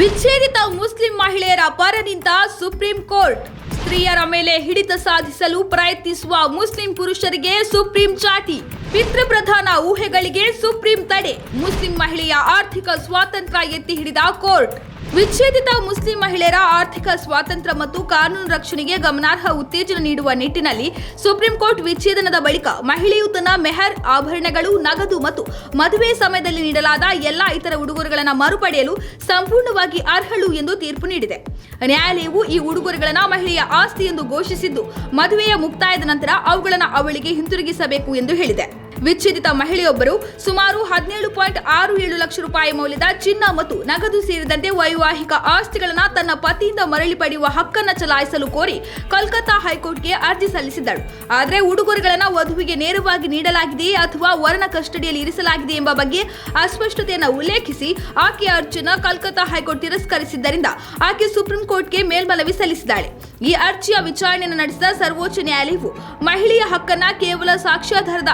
ವಿಚ್ಛೇದಿತ Muslim ಮಹಿಳೆಯರ ಪರ supreme court. ಸ್ತ್ರೀಯರ ಮೇಲೆ ಹಿಡಿತ ಸಾಧಿಸಲು ಪ್ರಯತ್ನಿಸುವ ಮುಸ್ಲಿಂ ಪುರುಷರಿಗೆ ಸುಪ್ರೀಂ ಚಾಟಿ. ಪಿತೃಪ್ರಧಾನ ಊಹೆಗಳಿಗೆ ಸುಪ್ರೀಂ ತಡೆ. ಮುಸ್ಲಿಂ ಮಹಿಳೆಯ ಆರ್ಥಿಕ ಸ್ವಾತಂತ್ರ್ಯ ಎತ್ತಿ ಹಿಡಿದ ಕೋರ್ಟ್. ವಿಚ್ಛೇದಿತ ಮುಸ್ಲಿಂ ಮಹಿಳೆಯರ ಆರ್ಥಿಕ ಸ್ವಾತಂತ್ರ್ಯ ಮತ್ತು ಕಾನೂನು ರಕ್ಷಣೆಗೆ ಗಮನಾರ್ಹ ಉತ್ತೇಜನ ನೀಡುವ ನಿಟ್ಟಿನಲ್ಲಿ ಸುಪ್ರೀಂ ಕೋರ್ಟ್ ವಿಚ್ಛೇದನದ ಬಳಿಕ ಮಹಿಳೆಯು ತನ್ನ ಮೆಹರ್ ಆಭರಣಗಳು, ನಗದು ಮತ್ತು ಮದುವೆ ಸಮಯದಲ್ಲಿ ನೀಡಲಾದ ಎಲ್ಲಾ ಇತರ ಉಡುಗೊರೆಗಳನ್ನು ಮರುಪಡೆಯಲು ಸಂಪೂರ್ಣವಾಗಿ ಅರ್ಹಳು ಎಂದು ತೀರ್ಪು ನೀಡಿದೆ. ನ್ಯಾಯಾಲಯವು ಈ ಉಡುಗೊರೆಗಳನ್ನು ಮಹಿಳೆಯ ಆಸ್ತಿ ಎಂದು ಘೋಷಿಸಿದ್ದು, ಮದುವೆಯ ಮುಕ್ತಾಯದ ನಂತರ ಅವುಗಳನ್ನು ಅವಳಿಗೆ ಹಿಂತಿರುಗಿಸಬೇಕು ಎಂದು ಹೇಳಿದೆ. ವಿಚ್ಛೇದಿತ ಮಹಿಳೆಯೊಬ್ಬರು ಸುಮಾರು ಹದಿನೇಳು ಪಾಯಿಂಟ್ ಆರು ಏಳು ಲಕ್ಷ ರೂಪಾಯಿ ಮೌಲ್ಯದ ಚಿನ್ನ ಮತ್ತು ನಗದು ಸೇರಿದಂತೆ ವೈವಾಹಿಕ ಆಸ್ತಿಗಳನ್ನು ತನ್ನ ಪತಿಯಿಂದ ಮರಳಿ ಪಡೆಯುವ ಹಕ್ಕನ್ನು ಚಲಾಯಿಸಲು ಕೋರಿ ಕಲ್ಕತ್ತಾ ಹೈಕೋರ್ಟ್ಗೆ ಅರ್ಜಿ ಸಲ್ಲಿಸಿದ್ದಳು. ಆದರೆ ಉಡುಗೊರೆಗಳನ್ನು ವಧುವಿಗೆ ನೇರವಾಗಿ ನೀಡಲಾಗಿದೆಯೇ ಅಥವಾ ವರನ ಕಸ್ಟಡಿಯಲ್ಲಿ ಇರಿಸಲಾಗಿದೆ ಎಂಬ ಬಗ್ಗೆ ಅಸ್ಪಷ್ಟತೆಯನ್ನು ಉಲ್ಲೇಖಿಸಿ ಆಕೆಯ ಅರ್ಜಿಯನ್ನು ಕಲ್ಕತ್ತಾ ಹೈಕೋರ್ಟ್ ತಿರಸ್ಕರಿಸಿದ್ದರಿಂದ ಆಕೆ ಸುಪ್ರೀಂ ಕೋರ್ಟ್ಗೆ ಮೇಲ್ಮನವಿ ಸಲ್ಲಿಸಿದ್ದಾಳೆ. ಈ ಅರ್ಜಿಯ ವಿಚಾರಣೆಯನ್ನು ನಡೆಸಿದ ಸರ್ವೋಚ್ಚ ನ್ಯಾಯಾಲಯವು ಮಹಿಳೆಯ ಹಕ್ಕನ್ನ ಕೇವಲ ಸಾಕ್ಷ್ಯಾಧಾರದ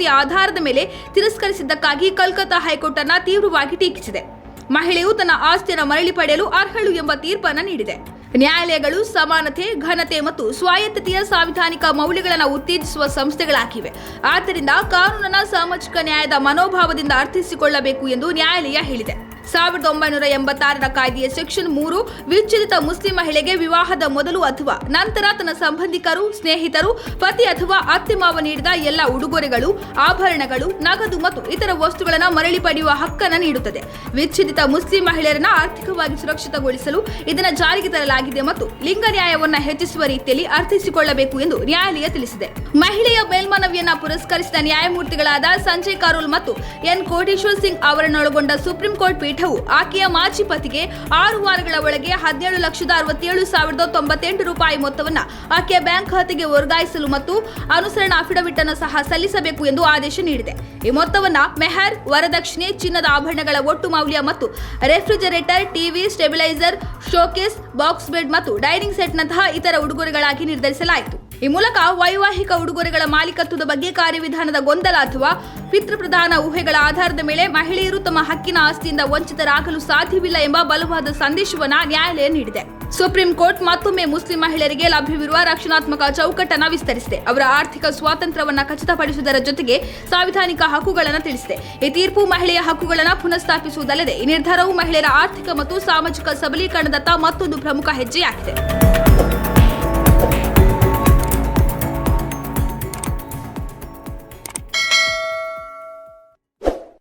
ಅಸ್ಪಷ್ಟತೆಯ ಆಧಾರದ ಮೇಲೆ ತಿರಸ್ಕರಿಸಿದ್ದಕ್ಕಾಗಿ ಕಲ್ಕತ್ತಾ ಹೈಕೋರ್ಟ್ ಅನ್ನ ತೀವ್ರವಾಗಿ ಟೀಕಿಸಿದೆ. ಮಹಿಳೆಯು ತನ್ನ ಆಸ್ತಿಯನ್ನು ಮರಳಿ ಪಡೆಯಲು ಅರ್ಹಳು ಎಂಬ ತೀರ್ಪನ್ನು ನೀಡಿದೆ. ನ್ಯಾಯಾಲಯಗಳು ಸಮಾನತೆ, ಘನತೆ ಮತ್ತು ಸ್ವಾಯತ್ತತೆಯ ಸಾಂವಿಧಾನಿಕ ಮೌಲ್ಯಗಳನ್ನು ಉತ್ತೇಜಿಸುವ ಸಂಸ್ಥೆಗಳಾಗಿವೆ. ಆದ್ದರಿಂದ ಕಾನೂನನ್ನ ಸಾಮಾಜಿಕ ನ್ಯಾಯದ ಮನೋಭಾವದಿಂದ ಅರ್ಥೈಸಿಕೊಳ್ಳಬೇಕು ಎಂದು ನ್ಯಾಯಾಲಯ ಹೇಳಿದೆ. ಸಾವಿರದ ಒಂಬೈನೂರ ಎಂಬತ್ತಾರರ ಕಾಯ್ದೆಯ ಸೆಕ್ಷನ್ ಮೂರು ವಿಚ್ಛೇದಿತ ಮುಸ್ಲಿಂ ಮಹಿಳೆಗೆ ವಿವಾಹದ ಮೊದಲು ಅಥವಾ ನಂತರ ತನ್ನ ಸಂಬಂಧಿಕರು, ಸ್ನೇಹಿತರು, ಪತಿ ಅಥವಾ ಅತ್ತೆ ಮಾವ ನೀಡಿದ ಎಲ್ಲ ಉಡುಗೊರೆಗಳು, ಆಭರಣಗಳು, ನಗದು ಮತ್ತು ಇತರ ವಸ್ತುಗಳನ್ನು ಮರಳಿ ಪಡೆಯುವ ಹಕ್ಕನ್ನು ನೀಡುತ್ತದೆ. ವಿಚ್ಛೇದಿತ ಮುಸ್ಲಿಂ ಮಹಿಳೆಯರನ್ನ ಆರ್ಥಿಕವಾಗಿ ಸುರಕ್ಷಿತಗೊಳಿಸಲು ಇದನ್ನು ಜಾರಿಗೆ ತರಲಾಗಿದೆ ಮತ್ತು ಲಿಂಗ ನ್ಯಾಯವನ್ನು ಹೆಚ್ಚಿಸುವ ರೀತಿಯಲ್ಲಿ ಅರ್ಥೈಸಿಕೊಳ್ಳಬೇಕು ಎಂದು ನ್ಯಾಯಾಲಯ ತಿಳಿಸಿದೆ. ಮಹಿಳೆಯ ಮೇಲ್ಮನವಿಯನ್ನ ಪುರಸ್ಕರಿಸಿದ ನ್ಯಾಯಮೂರ್ತಿಗಳಾದ ಸಂಜಯ್ ಕಾರೋಲ್ ಮತ್ತು ಎನ್ ಕೋಟೇಶ್ವರ್ ಸಿಂಗ್ ಅವರನ್ನೊಳಗೊಂಡ ಸುಪ್ರೀಂ ಕೋರ್ಟ್ ಪೀಠವು ಆಕೆಯ ಮಾಜಿ ಪತಿಗೆ ಆರು ವಾರಗಳ ಒಳಗೆ ಹದಿನೇಳು ಲಕ್ಷದ ಅರವತ್ತೇಳು ಸಾವಿರದ ತೊಂಬತ್ತೆಂಟು ರೂಪಾಯಿ ಮೊತ್ತವನ್ನು ಆಕೆಯ ಬ್ಯಾಂಕ್ ಖಾತೆಗೆ ವರ್ಗಾಯಿಸಲು ಮತ್ತು ಅನುಸರಣಾ ಅಫಿಡವಿಟ್ ಅನ್ನು ಸಹ ಸಲ್ಲಿಸಬೇಕು ಎಂದು ಆದೇಶ ನೀಡಿದೆ. ಈ ಮೊತ್ತವನ್ನ ಮೆಹರ್, ವರದಕ್ಷಿಣೆ, ಚಿನ್ನದ ಆಭರಣಗಳ ಒಟ್ಟು ಮೌಲ್ಯ ಮತ್ತು refrigerator, TV, stabilizer, showcase, box bed ಮತ್ತು ಡೈನಿಂಗ್ ಸೆಟ್ನಂತಹ ಇತರ ಉಡುಗೊರೆಗಳಾಗಿ ನಿರ್ಧರಿಸಲಾಯಿತು. ಈ ಮೂಲಕ ವೈವಾಹಿಕ ಉಡುಗೊರೆಗಳ ಮಾಲೀಕತ್ವದ ಬಗ್ಗೆ ಕಾರ್ಯವಿಧಾನದ ಗೊಂದಲ ಅಥವಾ ಪಿತೃಪ್ರಧಾನ ಊಹೆಗಳ ಆಧಾರದ ಮೇಲೆ ಮಹಿಳೆಯರು ತಮ್ಮ ಹಕ್ಕಿನ ಆಸ್ತಿಯಿಂದ ವಂಚಿತರಾಗಲು ಸಾಧ್ಯವಿಲ್ಲ ಎಂಬ ಬಲವಾದ ಸಂದೇಶವನ್ನ ನ್ಯಾಯಾಲಯ ನೀಡಿದೆ. ಸುಪ್ರೀಂ ಕೋರ್ಟ್ ಮತ್ತೊಮ್ಮೆ ಮುಸ್ಲಿಂ ಮಹಿಳೆಯರಿಗೆ ಲಭ್ಯವಿರುವ ರಕ್ಷಣಾತ್ಮಕ ಚೌಕಟ್ಟನ್ನು ವಿಸ್ತರಿಸಿದೆ. ಅವರ ಆರ್ಥಿಕ ಸ್ವಾತಂತ್ರ್ಯವನ್ನು ಖಚಿತಪಡಿಸುವುದರ ಜೊತೆಗೆ ಸಾಂವಿಧಾನಿಕ ಹಕ್ಕುಗಳನ್ನು ತಿಳಿಸಿದೆ. ಈ ತೀರ್ಪು ಮಹಿಳೆಯ ಹಕ್ಕುಗಳನ್ನು ಪುನಃಸ್ಥಾಪಿಸುವುದಲ್ಲದೆ, ಈ ನಿರ್ಧಾರವು ಮಹಿಳೆಯರ ಆರ್ಥಿಕ ಮತ್ತು ಸಾಮಾಜಿಕ ಸಬಲೀಕರಣದತ್ತ ಮತ್ತೊಂದು ಪ್ರಮುಖ ಹೆಜ್ಜೆಯಾಗಿದೆ.